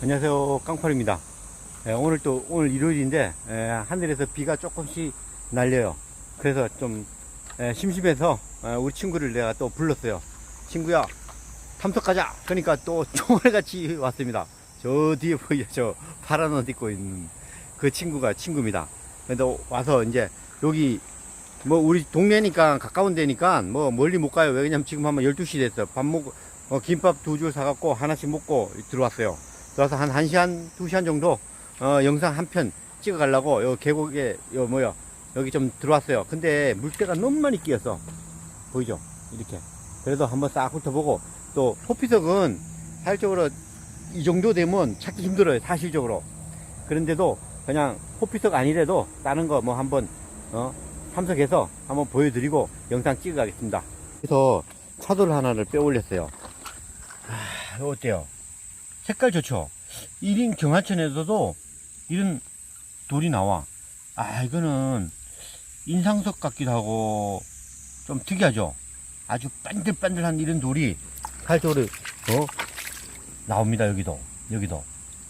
안녕하세요. 깡팔입니다. 예, 오늘 또 오늘 일요일인데 예, 하늘에서 비가 조금씩 날려요. 그래서 좀 예, 심심해서 예, 우리 친구를 내가 또 불렀어요. 친구야 탐석 가자! 그러니까 또 총알같이 왔습니다. 저 뒤에 보이죠? 저 파란 옷 입고 있는 그 친구가 친구입니다. 근데 와서 이제 여기 뭐 우리 동네니까 가까운 데니까 뭐 멀리 못 가요. 왜냐면 지금 한번 12시 됐어요. 밥 먹고 어, 김밥 두 줄 사갖고 하나씩 먹고 들어왔어요 들어와서 한 1시간, 2시간 정도, 어, 영상 한 편 찍어 가려고, 요 계곡에, 요 뭐야, 여기 좀 들어왔어요. 근데 물때가 너무 많이 끼어서, 보이죠? 이렇게. 그래도 한번 싹 훑어보고, 또, 호피석은 사실적으로 이 정도 되면 찾기 힘들어요, 사실적으로. 그런데도 그냥 호피석 아니래도 다른 거 뭐 한번, 어, 참석해서 한번 보여드리고 영상 찍어 가겠습니다. 그래서 차돌 하나를 빼 올렸어요. 아, 어때요? 색깔 좋죠? 1인 경하천에서도 이런 돌이 나와. 아, 이거는 인상석 같기도 하고 좀 특이하죠? 아주 반들반들한 이런 돌이 칼돌이, 어? 나옵니다, 여기도. 여기도.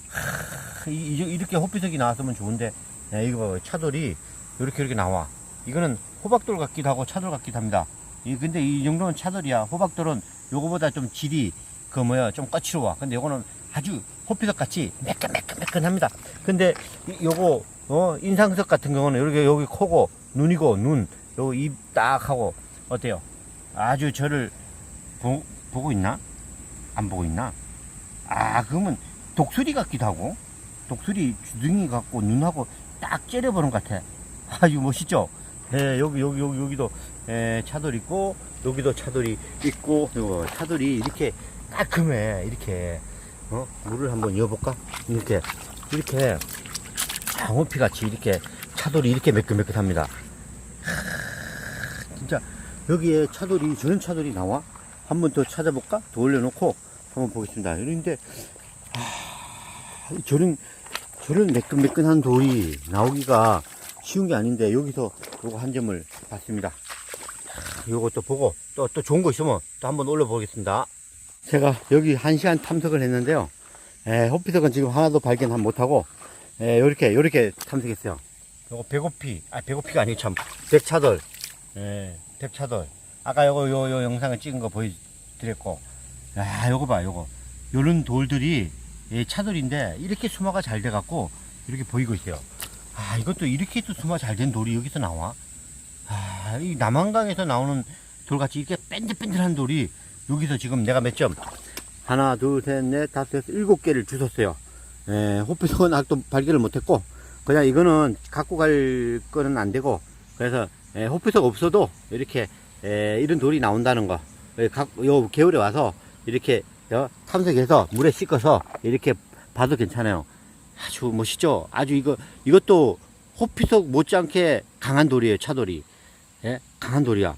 하, 이렇게 호피석이 나왔으면 좋은데, 야, 이거. 차돌이 이렇게 이렇게 나와. 이거는 호박돌 같기도 하고 차돌 같기도 합니다. 이, 근데 이 정도는 차돌이야. 호박돌은 요거보다 좀 질이 그 뭐야 좀 거칠어 와. 근데 요거는 아주 호피석 같이 매끈매끈매끈합니다. 근데 이- 요거 어 인상석 같은 경우는 여기 여기 코고 눈이고 눈 요거 입 딱 하고 어때요? 아주 저를 보, 보고 있나? 안 보고 있나? 아 그러면 독수리 같기도 하고 독수리 주둥이 같고 눈하고 딱 째려보는 것 같아. 아주 멋있죠? 네, 여기 여기 여기 여기도 에, 차돌 있고 여기도 차돌이 있고 이거 차돌이 이렇게 깔끔해 이렇게 어? 물을 한번 이어볼까? 이렇게 이렇게 장호피 같이 이렇게 차돌이 이렇게 매끈매끈합니다. 하, 진짜 여기에 차돌이 저런 차돌이 나와? 한번 더 찾아볼까? 더 올려놓고 한번 보겠습니다. 그런데 아, 저런 저런 매끈매끈한 돌이 나오기가 쉬운 게 아닌데 여기서 요거 한 점을 봤습니다. 요것도 보고 또또 좋은 거 있으면 또 한번 올려보겠습니다 제가 여기 한 시간 탐색을 했는데요. 에, 호피석은 지금 하나도 발견 못하고, 에, 요렇게, 요렇게 탐색했어요. 요거 배고피, 아, 배고피가 아니고 참, 백차돌, 에, 백차돌. 아까 요거, 요, 요 영상을 찍은 거 보여드렸고, 야, 요거 봐, 요거. 요런 돌들이, 예, 차돌인데, 이렇게 수마가 잘 돼갖고, 이렇게 보이고 있어요. 아, 이것도 이렇게 또 수마 잘 된 돌이 여기서 나와? 아, 이 남한강에서 나오는 돌같이 이렇게 뺀들뺀들한 돌이, 여기서 지금 내가 몇 점? 하나, 둘, 셋, 넷, 다섯, 여섯, 일곱 개를 주웠어요. 에, 호피석은 아직도 발견을 못했고, 그냥 이거는 갖고 갈 거는 안 되고, 그래서, 에, 호피석 없어도, 이렇게, 에, 이런 돌이 나온다는 거. 에, 각, 요, 겨울에 와서, 이렇게, 어, 탐색해서, 물에 씻어서, 이렇게 봐도 괜찮아요. 아주 멋있죠? 아주 이거, 이것도 호피석 못지않게 강한 돌이에요, 차돌이. 예? 강한 돌이야.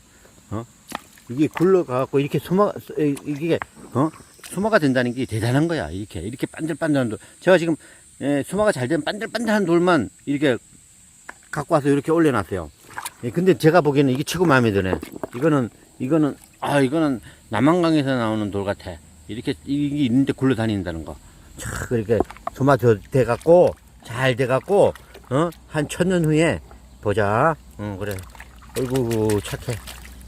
어? 이게 굴러가갖고 이렇게 소마, 이게, 어? 소마가 된다는 게 대단한 거야. 이렇게, 이렇게 반들반들한 돌. 제가 지금, 예, 소마가 잘 된 반들반들한 돌만 이렇게 갖고 와서 이렇게 올려놨어요. 예, 근데 제가 보기에는 이게 최고 마음에 드네. 이거는, 이거는, 아, 이거는 남한강에서 나오는 돌 같아. 이렇게, 이게 있는데 굴러다닌다는 거. 차, 그렇게 소마 저, 돼갖고, 잘 돼갖고, 어? 한 천 년 후에 보자. 응, 그래. 어이구, 착해.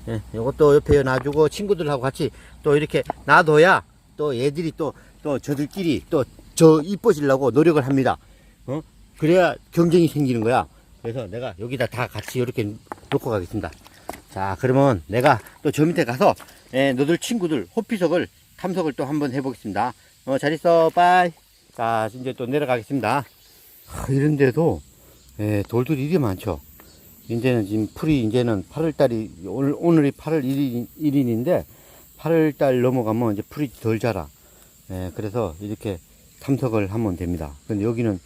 예, 요것도 옆에 놔주고 친구들하고 같이 또 이렇게 놔둬야 또 얘들이 또, 또 저들끼리 또 저 이뻐지려고 노력을 합니다. 어? 그래야 경쟁이 생기는 거야. 그래서 내가 여기다 다 같이 이렇게 놓고 가겠습니다. 자, 그러면 내가 또 저 밑에 가서 예, 너들 친구들 호피석을 탐석을 또 한번 해보겠습니다. 어, 잘 있어, 빠이. 자, 이제 또 내려가겠습니다. 하, 이런데도 예, 돌들이 이리 많죠. 이제는 지금 풀이 이제는 8월달이 오늘 오늘이 8월 1일, 1일인데 8월달 넘어가면 이제 풀이 덜 자라. 예, 그래서 이렇게 탐석을 하면 됩니다. 근데 여기는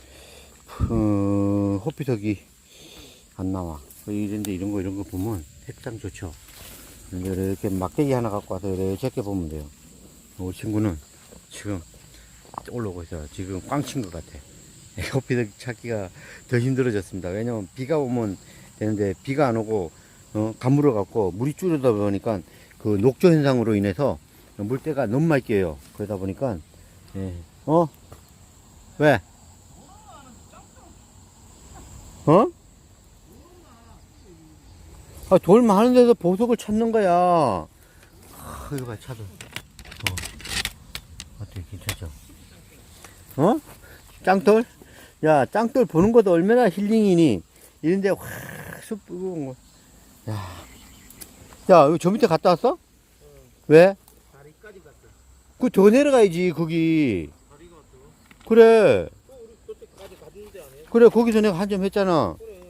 어, 호피석이 안 나와. 이런데 이런 거 이런 거 보면 색상 좋죠. 이렇게 막대기 하나 갖고 와서 이렇게 보면 돼요. 우리 친구는 지금 올라오고 있어요. 지금 꽝친 것 같아. 호피석 찾기가 더 힘들어졌습니다. 왜냐면 비가 오면 되는데 비가 안 오고 어, 가물어 갖고 물이 줄어다 보니까 그 녹조 현상으로 인해서 물때가 너무 많이 끼어요. 그러다 보니까 예. 어 왜? 어? 아, 돌 많은 데서 보석을 찾는 거야. 아, 이거 봐, 차도. 어. 어때, 괜찮죠? 어? 짱돌? 야, 짱돌 보는 것도 얼마나 힐링이니? 이런데 확, 쑥 뿌고 거. 야. 야, 이거 저 밑에 갔다 왔어? 왜? 다리까지 갔어. 그 더 내려가야지, 거기. 다리가 더. 그래. 또 우리 그때까지 갔는데 안 해? 그래, 거기서 내가 한 점 했잖아. 그래.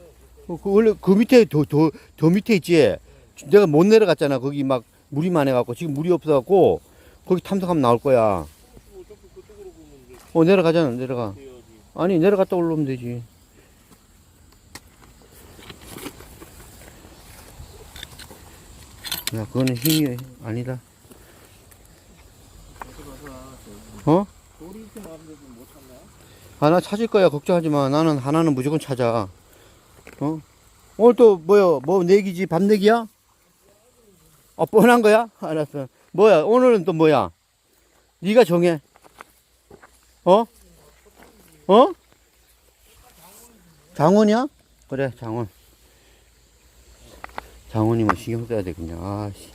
그, 그 원래 그 밑에 더, 더, 더 밑에 있지. 내가 못 내려갔잖아. 거기 막 물이 많아갖고. 지금 물이 없어갖고. 거기 탐색하면 나올 거야. 이제 어, 내려가잖아. 내려가. 아니, 내려갔다 올라오면 되지. 야, 그거는 힘이 아니다. 어? 찾나? 하나 찾을 거야. 걱정하지 마. 나는 하나는 무조건 찾아. 어? 오늘 또 뭐야? 뭐 내기지? 밤 내기야? 어, 뻔한 거야? 알았어. 뭐야? 오늘은 또 뭐야? 네가 정해. 어? 어? 장원이야? 그래, 장원. 장원이면 신경 써야 돼, 그냥. 아, 씨.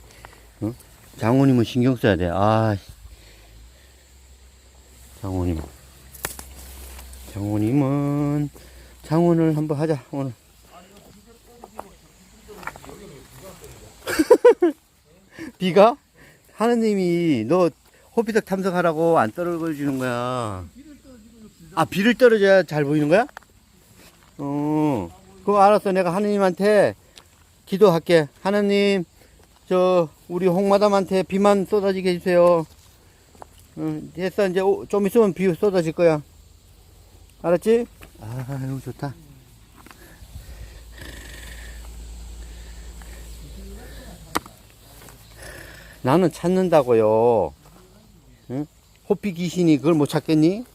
어? 장원이면 신경 써야 돼. 아, 씨. 장원이면. 장원님은 장원을 한번 하자 오늘. 비가 하느님이 너 호피석 탐색하라고 안 떨어져 주는 거야. 아 비를 떨어져야 잘 보이는 거야? 어. 그거 알았어. 내가 하느님한테 기도할게. 하느님 저 우리 홍마담한테 비만 쏟아지게 해주세요. 응, 됐어. 이제 오- 좀 있으면 비 쏟아질 거야. 알았지? 아유 좋다. 나는 찾는다고요. 응? 호피 귀신이 그걸 못 찾겠니?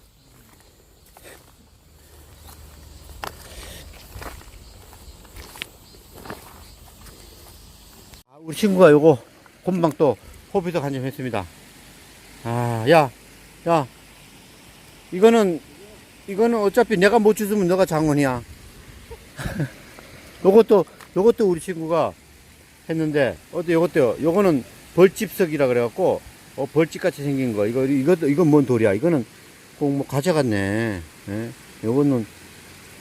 우리 친구가 요거 곰방 또 호피석 한점 했습니다. 아, 야, 야, 이거는 이거는 어차피 내가 못 주으면 너가 장원이야. 요것도, 요것도 우리 친구가 했는데, 어때, 요것도요. 요거는 벌집석이라 그래갖고, 어, 벌집 같이 생긴 거. 이거, 이것도, 이건 뭔 돌이야. 이거는 꼭뭐 가져갔네. 예? 요거는,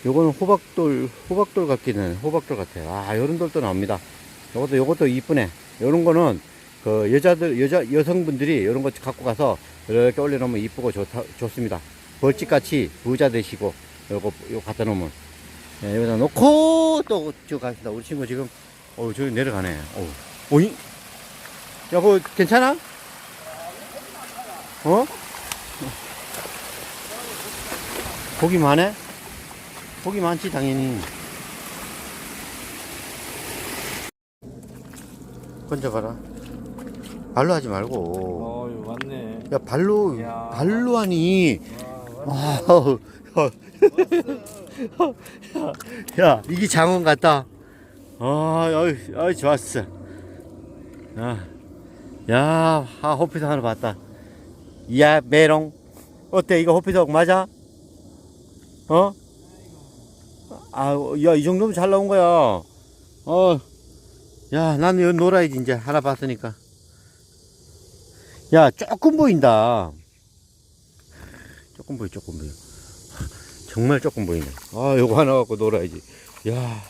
요거는 호박돌, 호박돌 같기는, 호박돌 같아. 아, 요런 돌도 나옵니다. 요것도, 요것도 이쁘네. 요런 거는, 그, 여자들, 여자, 여성분들이 요런 거 갖고 가서 이렇게 올려놓으면 이쁘고 좋다, 좋습니다. 벌집같이 부자 되시고 요거 요 갖다 놓으면. 예, 여기다 놓고 또 쭉 갑시다. 우리 친구 지금 어 저기 내려가네. 어. 오이 야그 괜찮아? 어? 고기 많네 고기 많지 당연히 건져봐라 발로 하지 말고 어유 맞네. 야 발로 야. 발로 하니 와, 아우, 야, 야, 이게 장원 같다. 아, 어이, 어이, 좋았어. 야, 야, 아, 호피석 하나 봤다. 야, 메롱. 어때, 이거 호피석 맞아? 어? 아, 야, 이 정도면 잘 나온 거야. 어, 야, 나는 여기 놀아야지, 이제. 하나 봤으니까. 야, 조금 보인다. 조금 보여, 조금 보여. 정말 조금 보이네. 아, 요거 하나 갖고 놀아야지. 야,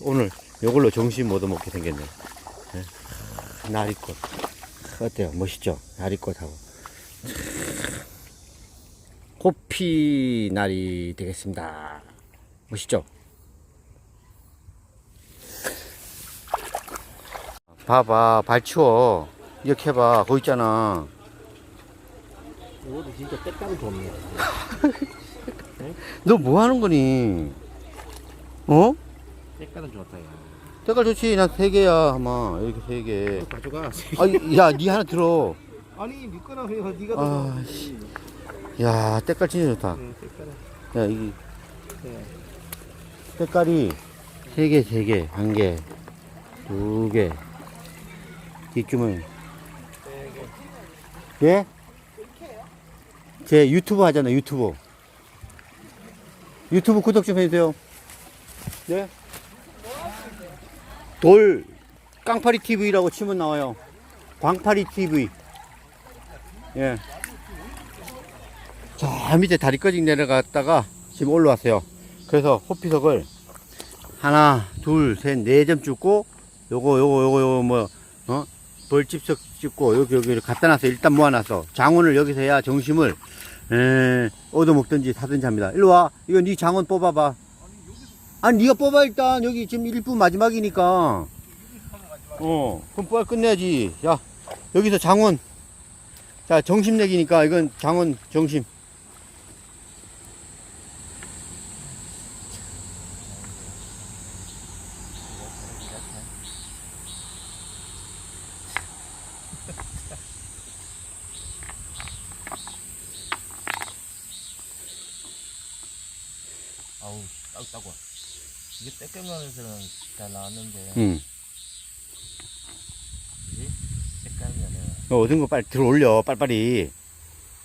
오늘 요걸로 점심 못 얻어먹게 생겼네. 예. 나리꽃. 어때요? 멋있죠? 나리꽃하고. 호피 날이 되겠습니다. 멋있죠? 봐봐, 발 치워. 이렇게 해봐. 거기 있잖아. 이것도 진짜 때깔이 좋네. 너 뭐 하는 거니? 어? 때깔은 좋다 야. 때깔 좋지. 난 세 개야, 아마. 이렇게 세 개. 가져가. 아, 야, 니 하나 들어. 아니 니 거나 왜 니가 아, 씨. 야, 때깔 진짜 좋다. 응, 때깔은. 야, 이 네. 때깔이 세 개, 세 개, 한 개, 두 개. 이쯤은, 예? 제 유튜브 하잖아, 유튜브. 유튜브 구독 좀 해주세요. 네. 돌, 깡파리 TV라고 치면 나와요. 광파리 TV. 예. 저 밑에 다리까지 내려갔다가 지금 올라왔어요. 그래서 호피석을 하나, 둘, 셋, 네점 찍고, 요거, 요거, 요거, 요거, 뭐, 어? 벌집석 찍고, 여기, 여기, 갖다 놨어. 일단 모아놨어. 장원을 여기서 해야 정심을, 에, 얻어먹든지 사든지 합니다. 일로 와. 이거 네 장원 뽑아봐. 아니, 네가 뽑아, 일단. 여기 지금 1분 마지막이니까. 어, 그럼 빨리 끝내야지. 야, 여기서 장원. 자, 정심 내기니까 이건 장원 정심. 아우 따고 따고. 이게 떼껴면에서는 잘 나왔는데 응. 이게 너 얻은 거 빨리 들어 올려, 빨리빨리. 이게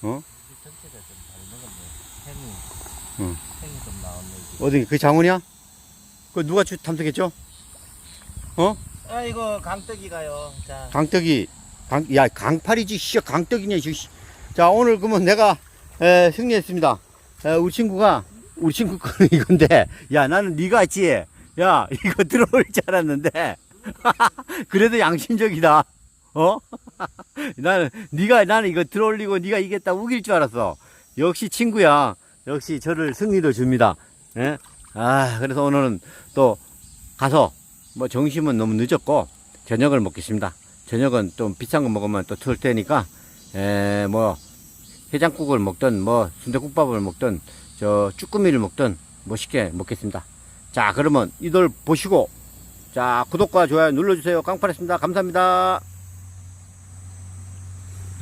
전체가 좀 다른 건데 햄이 응. 햄이 좀 나왔네 이게. 어디, 그 장원이야? 그 누가 주- 탐색했죠? 아 이거 강떡이가요. 자 강떡이, 강, 야, 강팔이지, 씨, 강떡이냐, 씨. 자, 오늘 그러면 내가, 에, 승리했습니다. 에, 우리 친구가, 우리 친구 거는 이건데, 야, 나는 네가 했지. 야, 이거 들어올 줄 알았는데. 그래도 양심적이다. 어? 나는, 네가, 나는 이거 들어올리고 네가 이겼다 우길 줄 알았어. 역시 친구야. 역시 저를 승리도 줍니다. 예? 아, 그래서 오늘은 또 가서, 뭐 정심은 너무 늦었고, 저녁을 먹겠습니다. 저녁은 좀 비싼 거 먹으면 또 틀 테니까, 에, 뭐, 해장국을 먹든, 뭐, 순대국밥을 먹든, 저, 쭈꾸미를 먹든, 멋있게 먹겠습니다. 자, 그러면 이들 보시고, 자, 구독과 좋아요 눌러주세요. 깡파랬습니다. 감사합니다.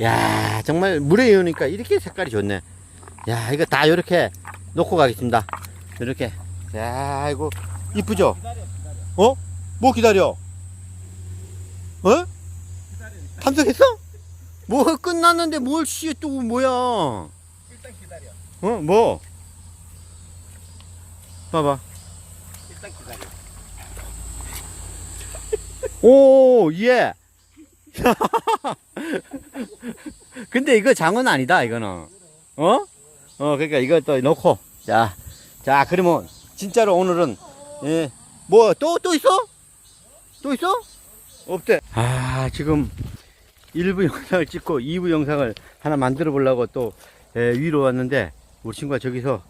야, 정말 물에 이으니까 이렇게 색깔이 좋네. 야, 이거 다 이렇게 놓고 가겠습니다. 이렇게. 야, 이거 이쁘죠? 어? 뭐 기다려? 어? 탐색했어? 뭐 끝났는데 뭘 씨에 또 뭐야? 일단 기다려. 어? 뭐? 봐봐. 일단 기다려. 오, 예. 근데 이거 장은 아니다, 이거는. 어? 어, 그러니까 이거 또 넣고. 자, 자, 그러면 진짜로 오늘은, 예, 뭐, 또, 또 있어? 또 있어? 없대. 아, 지금 1부 영상을 찍고 2부 영상을 하나 만들어 보려고 또, 예, 위로 왔는데, 우리 친구가 저기서,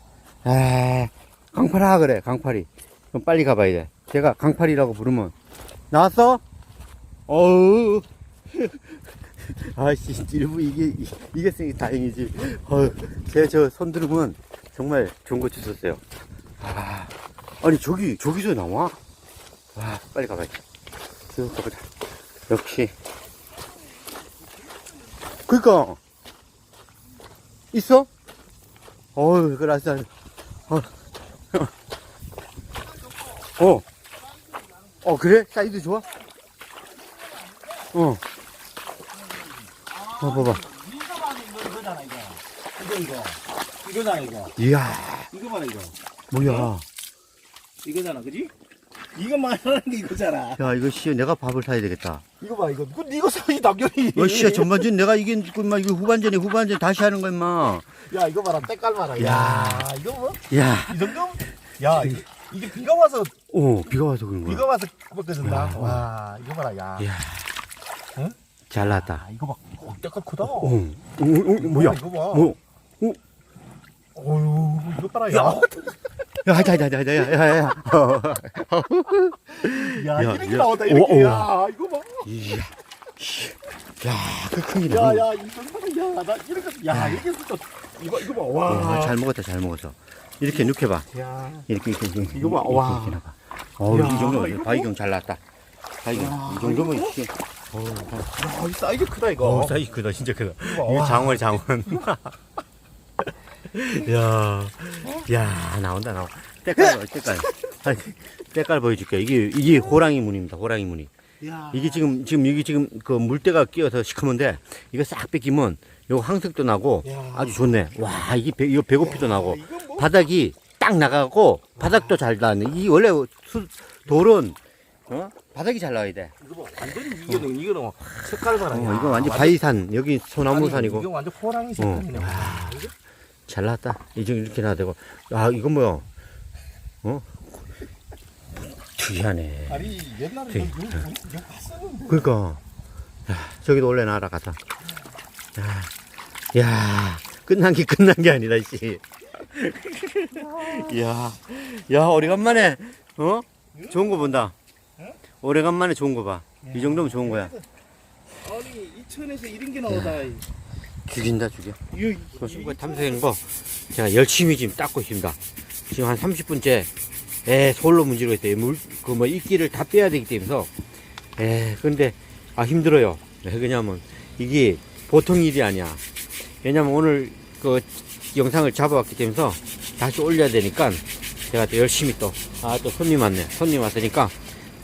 아, 강파라 그래, 강파리. 그럼 빨리 가봐야 돼. 제가 강파리라고 부르면, 나왔어? 어우. 아씨, 일부 이게, 이- 이겼으니 다행이지. 어우, 제가 저 손들으면 정말 좋은 거 주셨어요. 아, 아니, 저기, 저기서 나와? 와, 빨리 가봐야 돼. 쭉 가보자. 역시. 그니까, 있어? 어우, 그래, 알았어. 어. 어. 어, 그래? 사이즈 좋아? 어. 어, 봐봐. 이거 이거잖아 이거. 이거 이거. 이거잖아 이거. 이야, 이거 봐라 이거. 뭐야. 이거잖아 그지? 이거 말하는 게 이거잖아. 야, 이거 씨, 내가 밥을 사야 되겠다. 이거 봐 이거. 이거 이거 사이 당연히. 어, 씨, 전반전 내가 이긴, 그, 막, 이거 후반전에 후반전 다시 하는 거야, 임마. 야 이거 봐라 때깔 봐라. 야. 야 이거 뭐? 야, 이 정도? 야 이게, 이게 비가 와서 오, 비가 와서 그런 거야. 비가 와서 벗겨진다. 야. 와 이거 봐라 야. 이야. 응? 잘 나왔다. 아 이거 봐. 어, 때깔 크다. 오, 오, 오, 뭐야? 이거 봐. 뭐? 어유 이거 봐라 야. 야, 하자, 하자, 하자, 하자, 야, 야, 야. 어, 야, 야, 이렇게 야. 나온다 이렇게. 오, 오. 야 이거 봐. 이야. 씨. 야, 그 크기네. 야야 이거 야 나 이렇게 야 이렇게 해서 이거 이거 봐. 와. 와, 잘 먹었다, 잘 먹었어. 이렇게 눕혀 봐. 야. 이렇게, 이렇게, 이렇게. 이거 봐, 와. 이렇게. 어, 야, 이 정도면, 이거 바이경 잘 나왔다. 바이경. 야, 이 정도면? 이게. 어, 야, 이 사이즈 크다 이거. 어, 사이즈 크다, 진짜 크다. 이거 장어. 야, 야, 나온다, 나와. 때깔, 때깔. 때깔 보여줄게. 이게, 이게 호랑이 무늬입니다, 호랑이. 야. 이게 지금, 지금, 이게 지금 그 물때가 끼어서 시커먼데, 이거 싹 뺏기면, 요 황색도 나고, 야. 아주 좋네. 와, 이게 배, 이거 배고피도 나고, 뭐? 바닥이 딱 나가고 바닥도 잘 나네. 이 원래 수, 돌은 어? 바닥이 잘 나와야 돼. 이거 봐 완전히 이거는 이거는 색깔 봐라. 어, 야, 이거 완전 바위산 여기 소나무산이고 이거 완전 호랑이 색깔이네. 잘 나왔다. 이제 이렇게 나야 되고. 아 이건 뭐야? 어? 특이하네. 아니 옛날에 이거 이거 갔었는데. 그러니까 야, 저기도 원래 나라 가자. 야, 야, 끝난 게 끝난 게 아니다, 씨. 야, 야, 오래간만에 어 좋은 거 본다. 오래간만에 좋은 거 봐. 이 정도면 좋은 거야. 아니 이천에서 이런 게 나오다. 죽인다, 죽여. 이거 그 탐색한 거 제가 열심히 지금 닦고 있습니다. 지금 한 30분째 에 솔로 문지르고 있어요. 물그뭐 이끼를 다 빼야 되기 때문에 에 근데 아 힘들어요. 왜 그러냐면 이게 보통 일이 아니야. 왜냐면 오늘 그 영상을 잡아왔기 때문에 다시 올려야 되니까 제가 또 열심히 또 아 또 손님 왔네. 손님 왔으니까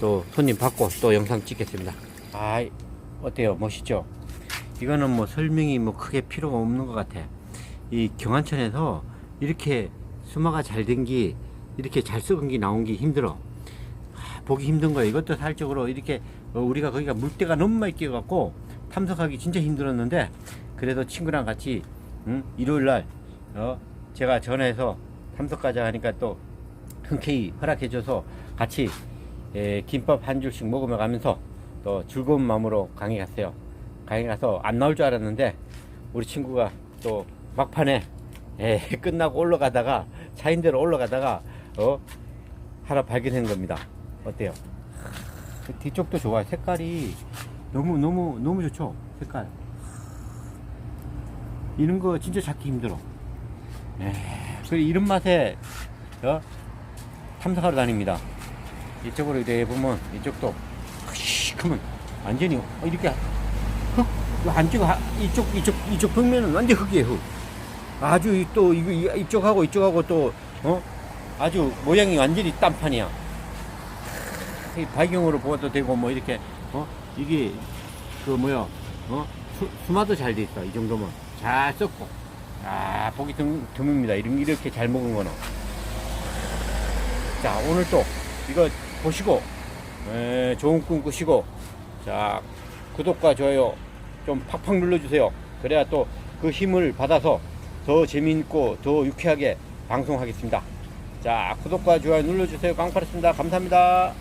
또 손님 받고 또 영상 찍겠습니다. 아 어때요? 멋있죠? 이거는 뭐 설명이 뭐 크게 필요가 없는 것 같아. 이 경안천에서 이렇게 수마가 잘 된 게 이렇게 잘 썩은 게 나온 게 힘들어. 아, 보기 힘든 거야. 이것도 살적으로 이렇게 어, 우리가 거기가 물때가 너무 많이 끼어갖고 탐석하기 진짜 힘들었는데 그래도 친구랑 같이 응? 일요일 날 어? 제가 전화해서 탐석가자 하니까 또 흔쾌히 허락해줘서 같이 에, 김밥 한 줄씩 먹으며 가면서 또 즐거운 마음으로 강에 갔어요. 강에 가서 안 나올 줄 알았는데 우리 친구가 또 막판에 에, 끝나고 올라가다가 차인대로 올라가다가 어 하나 발견한 겁니다. 어때요? 그 뒤쪽도 좋아요. 색깔이 너무 너무 너무 좋죠. 색깔. 이런 거 진짜 찾기 힘들어. 에, 그 이런 맛에 어? 탐색하러 다닙니다. 이쪽으로 이래 보면 이쪽도 시커먼 완전히 어, 이렇게 흙 안쪽 하- 이쪽 이쪽 이쪽 벽면은 완전 흙이에요 흙. 아주 이- 또 이거 이- 이쪽하고 이쪽하고 또 어? 아주 모양이 완전히 딴판이야. 이 발경으로 보아도 되고 뭐 이렇게 어? 이게 그 뭐야 어? 수, 수마도 잘 돼 있어 이 정도면. 잘 썼고. 아 보기 드, 드뭅니다. 이렇게 잘 먹은 거는. 자 오늘 또 이거 보시고 에, 좋은 꿈 꾸시고 자 구독과 좋아요 좀 팍팍 눌러주세요. 그래야 또 그 힘을 받아서 더 재미있고 더 유쾌하게 방송하겠습니다. 자 구독과 좋아요 눌러주세요. 깡파였습니다. 감사합니다